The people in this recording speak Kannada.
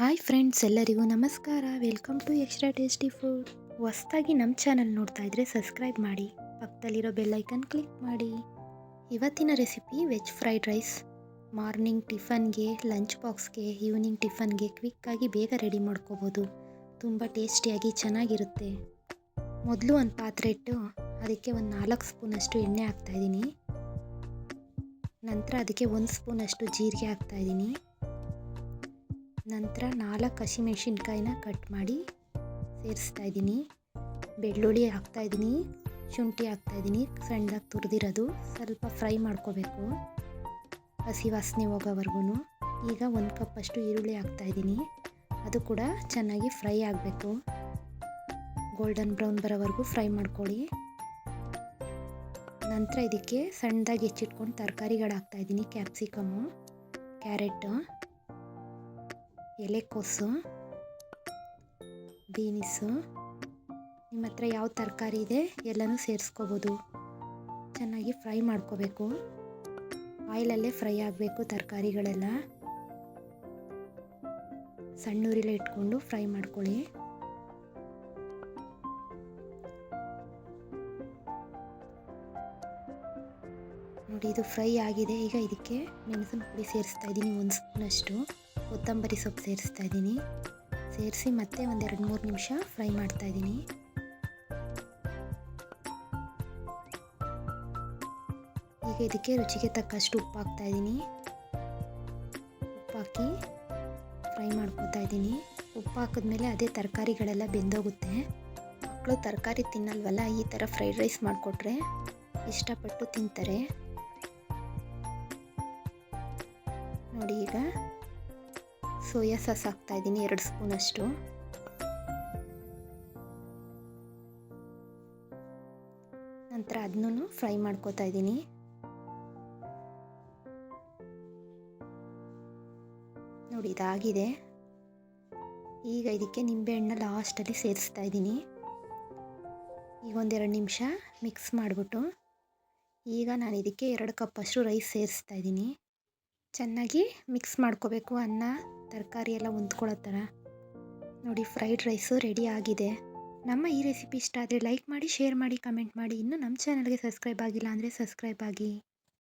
ಹಾಯ್ ಫ್ರೆಂಡ್ಸ್, ಎಲ್ಲರಿಗೂ ನಮಸ್ಕಾರ. Welcome to extra tasty food. ಹೊಸ್ದಾಗಿ ನಮ್ಮ ಚಾನಲ್ ನೋಡ್ತಾ ಇದ್ರೆ ಸಬ್ಸ್ಕ್ರೈಬ್ ಮಾಡಿ, ಪಕ್ಕದಲ್ಲಿರೋ ಬೆಲ್ಲೈಕನ್ ಕ್ಲಿಕ್ ಮಾಡಿ. ಇವತ್ತಿನ recipe veg fried rice. Morning ಟಿಫನ್ಗೆ, lunch ಬಾಕ್ಸ್ಗೆ, ಈವ್ನಿಂಗ್ ಟಿಫನ್ಗೆ ಕ್ವಿಕ್ಕಾಗಿ ಬೇಗ ರೆಡಿ ಮಾಡ್ಕೋಬೋದು. ತುಂಬ ಟೇಸ್ಟಿಯಾಗಿ ಚೆನ್ನಾಗಿರುತ್ತೆ. ಮೊದಲು ಒಂದು ಪಾತ್ರೆ ಇಟ್ಟು ಅದಕ್ಕೆ ಒಂದು ನಾಲ್ಕು ಸ್ಪೂನಷ್ಟು ಎಣ್ಣೆ ಹಾಕ್ತಾಯಿದ್ದೀನಿ ನಂತರ ಅದಕ್ಕೆ ಒಂದು ಸ್ಪೂನಷ್ಟು ಜೀರಿಗೆ ಹಾಕ್ತಾಯಿದ್ದೀನಿ ನಂತರ ನಾಲ್ಕು ಹಸಿಮೆಣ್ಸಿನ್ಕಾಯಿನ ಕಟ್ ಮಾಡಿ ಸೇರಿಸ್ತಾ ಇದ್ದೀನಿ. ಬೆಳ್ಳುಳ್ಳಿ ಹಾಕ್ತಾಯಿದ್ದೀನಿ ಶುಂಠಿ ಹಾಕ್ತಾಯಿದ್ದೀನಿ ಸಣ್ಣದಾಗಿ ತುರಿದಿರೋದು. ಸ್ವಲ್ಪ ಫ್ರೈ ಮಾಡ್ಕೋಬೇಕು. ಹಸಿ ವಾಸನೆ ಹೋಗೋವರೆಗೂ ಈಗ ಒಂದು ಕಪ್ಪಷ್ಟು ಈರುಳ್ಳಿ ಹಾಕ್ತಾಯಿದ್ದೀನಿ ಅದು ಕೂಡ ಚೆನ್ನಾಗಿ ಫ್ರೈ ಆಗಬೇಕು. ಗೋಲ್ಡನ್ ಬ್ರೌನ್ ಬರೋವರೆಗೂ ಫ್ರೈ ಮಾಡ್ಕೊಳ್ಳಿ. ನಂತರ ಇದಕ್ಕೆ ಸಣ್ಣದಾಗಿ ಹೆಚ್ಚಿಟ್ಕೊಂಡು ತರಕಾರಿಗಳು ಹಾಕ್ತಾಯಿದ್ದೀನಿ ಕ್ಯಾಪ್ಸಿಕಮ್ಮು, ಕ್ಯಾರೆಟು. ಎಲೆಕೋಸು ಬೀನಿಸು, ನಿಮ್ಮ ಹತ್ರ ಯಾವ ತರಕಾರಿ ಇದೆ ಎಲ್ಲನೂ ಸೇರಿಸ್ಕೋಬೋದು. ಚೆನ್ನಾಗಿ ಫ್ರೈ ಮಾಡ್ಕೋಬೇಕು. ಆಯಿಲಲ್ಲೇ ಫ್ರೈ ಆಗಬೇಕು ತರಕಾರಿಗಳೆಲ್ಲ. ಸಣ್ಣೂರಿಲೆ ಇಟ್ಕೊಂಡು ಫ್ರೈ ಮಾಡ್ಕೊಳ್ಳಿ. ನೋಡಿ, ಇದು ಫ್ರೈ ಆಗಿದೆ. ಈಗ ಇದಕ್ಕೆ ಮೆಣಸಿನ ಪುಡಿ ಸೇರಿಸ್ತಾ ಇದ್ದೀನಿ ಒಂದು ಸ್ಪೂನಷ್ಟು ಕೊತ್ತಂಬರಿ ಸೊಪ್ಪು ಸೇರಿಸ್ತಾ ಇದ್ದೀನಿ. ಸೇರಿಸಿ ಮತ್ತೆ ಒಂದೆರಡು ಮೂರು ನಿಮಿಷ ಫ್ರೈ ಮಾಡ್ತಾ ಇದ್ದೀನಿ. ಈಗ ಇದಕ್ಕೆ ರುಚಿಗೆ ತಕ್ಕಷ್ಟು ಉಪ್ಪು ಹಾಕ್ತಾ ಇದ್ದೀನಿ. ಉಪ್ಪು ಹಾಕಿ ಫ್ರೈ ಮಾಡ್ಕೊತಾ ಇದ್ದೀನಿ. ಉಪ್ಪು ಹಾಕಿದ್ಮೇಲೆ ಅದೇ ತರಕಾರಿಗಳೆಲ್ಲ ಬೆಂದೋಗುತ್ತೆ. ಮಕ್ಕಳು ತರಕಾರಿ ತಿನ್ನಲ್ವಲ್ಲ, ಈ ಥರ ಫ್ರೈಡ್ ರೈಸ್ ಮಾಡಿಕೊಟ್ರೆ ಇಷ್ಟಪಟ್ಟು ತಿಂತಾರೆ. ನೋಡಿ ಈಗ ಸೋಯಾ ಸಾಸ್ ಹಾಕ್ತಾ ಇದ್ದೀನಿ, ಎರಡು ಸ್ಪೂನಷ್ಟು ನಂತರ ಅದನ್ನೂ ಫ್ರೈ ಮಾಡ್ಕೋತಾ ಇದ್ದೀನಿ. ನೋಡಿ, ಇದಾಗಿದೆ. ಈಗ ಇದಕ್ಕೆ ನಿಂಬೆಹಣ್ಣು ಲಾಸ್ಟಲ್ಲಿ ಸೇರಿಸ್ತಾ ಇದ್ದೀನಿ. ಈಗ ಒಂದೆರಡು ನಿಮಿಷ ಮಿಕ್ಸ್ ಮಾಡಿಬಿಟ್ಟು, ಈಗ ನಾನು ಇದಕ್ಕೆ ಎರಡು ಕಪ್ಪಷ್ಟು ರೈಸ್ ಸೇರಿಸ್ತಾ ಇದ್ದೀನಿ. ಚೆನ್ನಾಗಿ ಮಿಕ್ಸ್ ಮಾಡ್ಕೋಬೇಕು ಅನ್ನ. ತರಕಾರಿ ಎಲ್ಲ ಹೊಂದ್ಕೊಳ್ಳೋ ಥರ ನೋಡಿ ಫ್ರೈಡ್ ರೈಸು ರೆಡಿ ಆಗಿದೆ. ನಮ್ಮ ಈ ರೆಸಿಪಿ ಇಷ್ಟ ಆದರೆ ಲೈಕ್ ಮಾಡಿ ಶೇರ್ ಮಾಡಿ ಕಮೆಂಟ್ ಮಾಡಿ. ಇನ್ನೂ ನಮ್ಮ ಚಾನಲ್ಗೆ ಸಬ್ಸ್ಕ್ರೈಬ್ ಆಗಿಲ್ಲ ಅಂದರೆ ಸಬ್ಸ್ಕ್ರೈಬ್ ಆಗಿ.